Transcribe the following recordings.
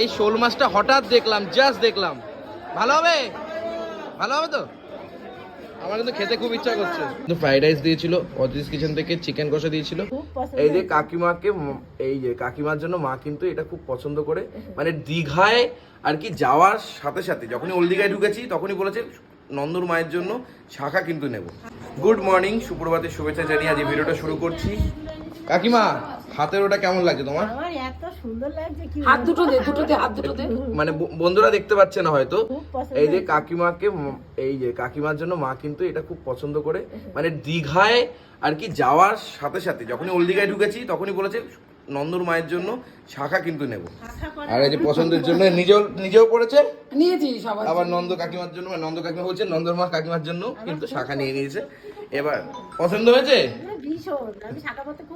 এই শোল মাছটা হঠাৎ দেখলাম জাস্ট দেখলাম। ভালো হবে? ভালো হবে তো? আমার কিন্তু খেতে খুব ইচ্ছা করছে। কিন্তু ফ্রাইড রাইস দিয়েছিল অজিস কিচেন থেকে চিকেন কষা দিয়েছিল। এই যে কাকিমাকে এই যে কাকিমার জন্য মা কিন্তু এটা খুব পছন্দ করে। মানে দীঘায় আর কি যাওয়ার সাথে সাথে যখনই ওল্ড দীঘায় ঢুকেছি তখনই বলেছে নন্দর মায়ের জন্য শাখা কিন্তু নেব। গুড মর্নিং সুপ্রভাতের শুভেচ্ছা জানিয়ে আজ এই ভিডিওটা শুরু করছি। কাকিমা হাতের ওটা কেমন লাগছে তোমার? আমার এত সুন্দর লাগছে কি হাত দুটো দে দুটো দে হাত দুটো দে। মানে বন্ধুরা দেখতে পাচ্ছে না হয়তো। এই যে কাকিমাকে এই যে কাকিমার জন্য মা কিন্তু এটা খুব পছন্দ করে। মানে দীঘায় আর কি যাওয়ার সাথে সাথে যখনই ওল্ড দীঘায় ঢুকেছি তখনই বলেছে নন্দর মায়ের জন্য শাখা কিন্তু নেব। আর এই যে পছন্দের জন্য নিজেও নিজেও পড়েছে। নিয়েছি সবাই আবার নন্দ কাকিমার জন্য মানে নন্দ কাকিমা বলছে নন্দর মা কাকিমার জন্য কিন্তু শাখা নিয়ে নিয়েছে। এবার পছন্দ হয়েছে?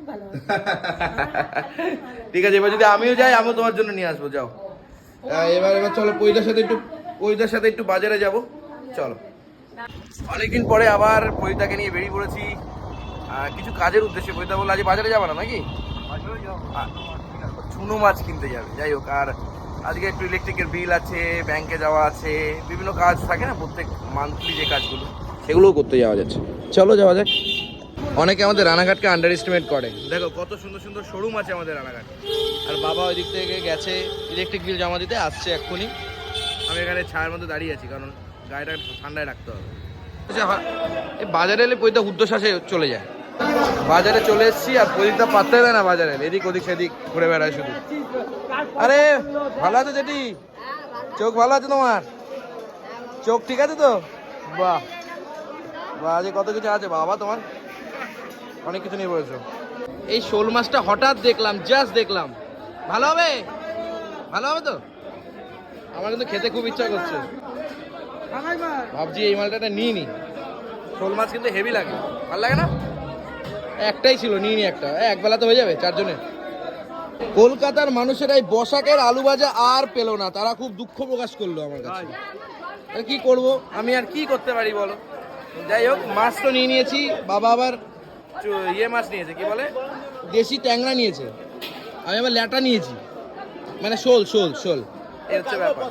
ভালো ঠিক আছে এবার যদি আমিও যাই আমিও তোমার জন্য নিয়ে আসব যাও। এবার এবার চলো পৈদার সাথে একটু পৈদার সাথে একটু বাজারে যাব। চলো। অনেকদিন পরে আবার পৈদাকে নিয়ে বেরিয়ে পড়েছি। কিছু কাজের উদ্দেশ্যে। পৈদা বলল আজ বাজারে যাবে না নাকি? চুনো মাছ কিনতে যাবে। যাই হোক আর আজকে একটু ইলেকট্রিকের বিল আছে ব্যাংকে যাওয়া আছে বিভিন্ন কাজ থাকে না প্রত্যেক মান্থলি যে কাজগুলো। সেগুলোও করতে যাওয়া যাচ্ছে। চলো যাওয়া যাক। অনেকে আমাদের রানাঘাটকে আন্ডার এস্টিমেট করে। দেখো কত সুন্দর সুন্দর শোরুম আছে আমাদের রানাঘাট। আর বাবা ওই দিক থেকে গেছে ইলেকট্রিক বিল জমা দিতে আসছে এক্ষুনি। আমি এখানে ছায়ার মধ্যে দাঁড়িয়ে আছি কারণ গাড়িটা ঠান্ডায় রাখতে হবে। আচ্ছা, বাজারে এলে পৈতা উদ্দশ্বাসে চলে যায়। বাজারে চলে এসেছি আর প্রদীপটা পাত্তা দেয় না বাজারে। এদিক ওদিক সেদিক ঘুরে বেড়ায় শুধু। আরে, ভালো আছে জেঠি? চোখ ভালো আছে তোমার? চোখ ঠিক আছে তো? বাহ। বাহ কত কিছু আছে, বাবা তোমার? অনেক কিছু নিয়ে পড়েছো এই শোল মাছটা হঠাৎ দেখলাম জাস্ট দেখলাম। ভালো হবে? ভালো হবে তো? আমার কিন্তু খেতে খুব ইচ্ছা করছে। ভাবছি এই মালটা নিয়ে নি। শোল মাছ কিন্তু হেভি লাগে। ভালো লাগে না? একটাই ছিল নিয়ে নি একটা। এ, এক বেলা তো হয়ে যাবে চারজনে। কলকাতার মানুষের এই বসাকের আলু ভাজা আর পেল না তারা খুব দুঃখ প্রকাশ করল আমার কাছে। আর কি করব? আমি আর কি করতে পারি বলো? যাই হোক মাছ তো নিয়ে নিয়েছি বাবা আবার ইয়ে মাছ নিয়েছে কি বলে? দেশি ট্যাংরা নিয়েছে। আমি আবার ল্যাটা নিয়েছি। মানে শোল শোল শোল। ব্যাপার।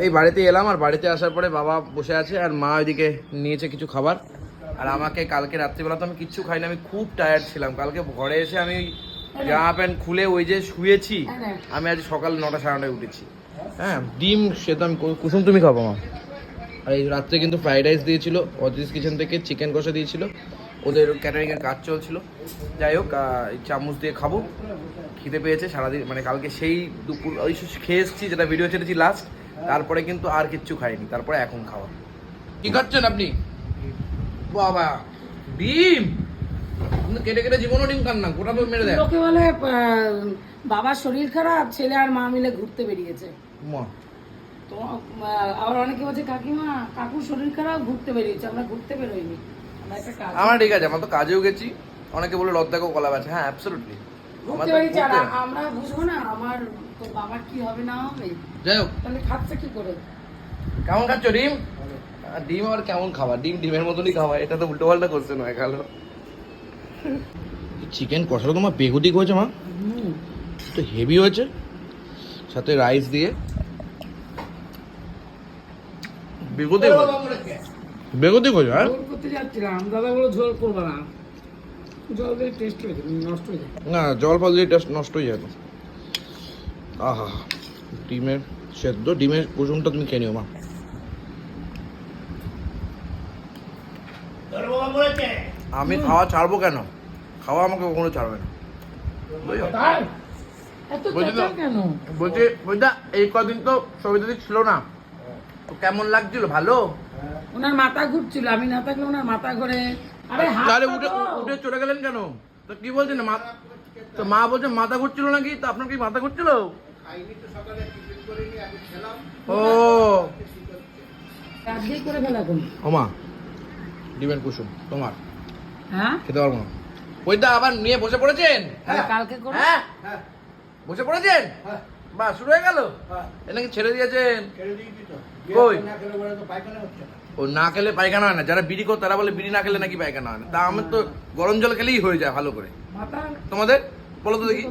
এই বাড়িতে এলাম আর বাড়িতে আসার পরে বাবা বসে আছে আর মা ওইদিকে নিয়েছে কিছু খাবার। আর আমাকে কালকে রাত্রিবেলা তো আমি কিচ্ছু খাইনি আমি খুব টায়ার্ড ছিলাম। কালকে ঘরে এসে আমি জামা প্যান্ট খুলে ওই যে শুয়েছি আমি আজ সকাল নটা সাড়ে নটায় উঠেছি। হ্যাঁ ডিম সে তো আমি কু- কুসুম তুমি খাব মা আর এই রাত্রে কিন্তু ফ্রাইড রাইস দিয়েছিল অজিস কিচেন থেকে চিকেন কষা দিয়েছিল। ওদের ক্যাটারিং এর কাজ চলছিল। যাই হোক চামচ দিয়ে খাব। খিদে পেয়েছে সারাদিন মানে কালকে সেই দুপুর ওই খেয়ে এসেছি যেটা ভিডিও ছেড়েছি লাস্ট তারপরে কিন্তু আর কিচ্ছু খাইনি তারপরে এখন খাওয়া। কি খাচ্ছেন আপনি? বাবা। ডিম কেটে কেটে জীবনও ডিম খান না গোটা তো মেরে দেয় লোকে বলে বাবার শরীর খারাপ ছেলে আর মা মিলে ঘুরতে বেরিয়েছে। মা। তো আবার অনেকে বলছে কাকিমা কাকুর শরীর খারাপ ঘুরতে বেরিয়েছে আমরা ঘুরতে বেরোইনি। আমরা আমার ঠিক আছে আমার তো কাজেও গেছি। অনেকে বলে রদ্দাকেও কলা আছে হ্যাঁ অ্যাবসলুটলি আমার ঘুরতে তো আর আমরা বুঝব না আমার তো বাবার কি হবে না হবে। যাই হোক। তাহলে খাচ্ছে কি করে? কেমন খাচ্ছ ডিম? ডিম আবার কেমন খাবার? ডিম ডিমের মতনই খাওয়া এটা তো উল্টো পাল্টা করছে নয় খালো চিকেন কষাটা তোমার? বেগুতি হয়েছে মা? তো হেভি হয়েছে। সাথে রাইস দিয়ে। বেগুতি বেগুতি হয়েছে হ্যাঁ? ঝোল করতে যাচ্ছিলাম দাদা ঝোল করব না। জল দিয়ে টেস্ট হয়ে যাবে নষ্ট হয়ে যাবে। না জল ফল দিয়ে টেস্ট নষ্ট হয়ে যেত আহা ডিমের সেদ্ধ ডিমের কুসুমটা তুমি খেয়ে নিও মা। আমি খাওয়া ছাড়বো কেন? খাওয়া আমাকে কখনো ছাড়বে না। বুঝলি বলছি বইটা এই কদিন তো সবিতা ছিল না। তো কেমন লাগছিল? ভালো? ওনার মাথা ঘুরছিল আমি না থাকলে ওনার মাথা ঘুরে। আরে উঠে উঠে চলে গেলেন কেন? তো কি বলছেন? মা তো মা বলছে মাথা ঘুরছিল নাকি? তো আপনার কি মাথা ঘুরছিল? ও। ওমা ডিমের কুসুম তোমার। হ্যাঁ? খেতে পারব না। ওইটা আবার নিয়ে বসে পড়েছেন? কালকে করে। হ্যাঁ? বসে পড়েছেন? বা শুরু হয়ে গেল? এটা কি ছেড়ে দিয়েছেন? কই? ও না খেলে পায়খানা হয় না। যারা বিড়ি করে তারা বলে বিড়ি না খেলে নাকি পায়খানা হয় না। তা আমার তো গরম জল খেলেই হয়ে যায় ভালো করে। তোমাদের? বলো তো দেখি।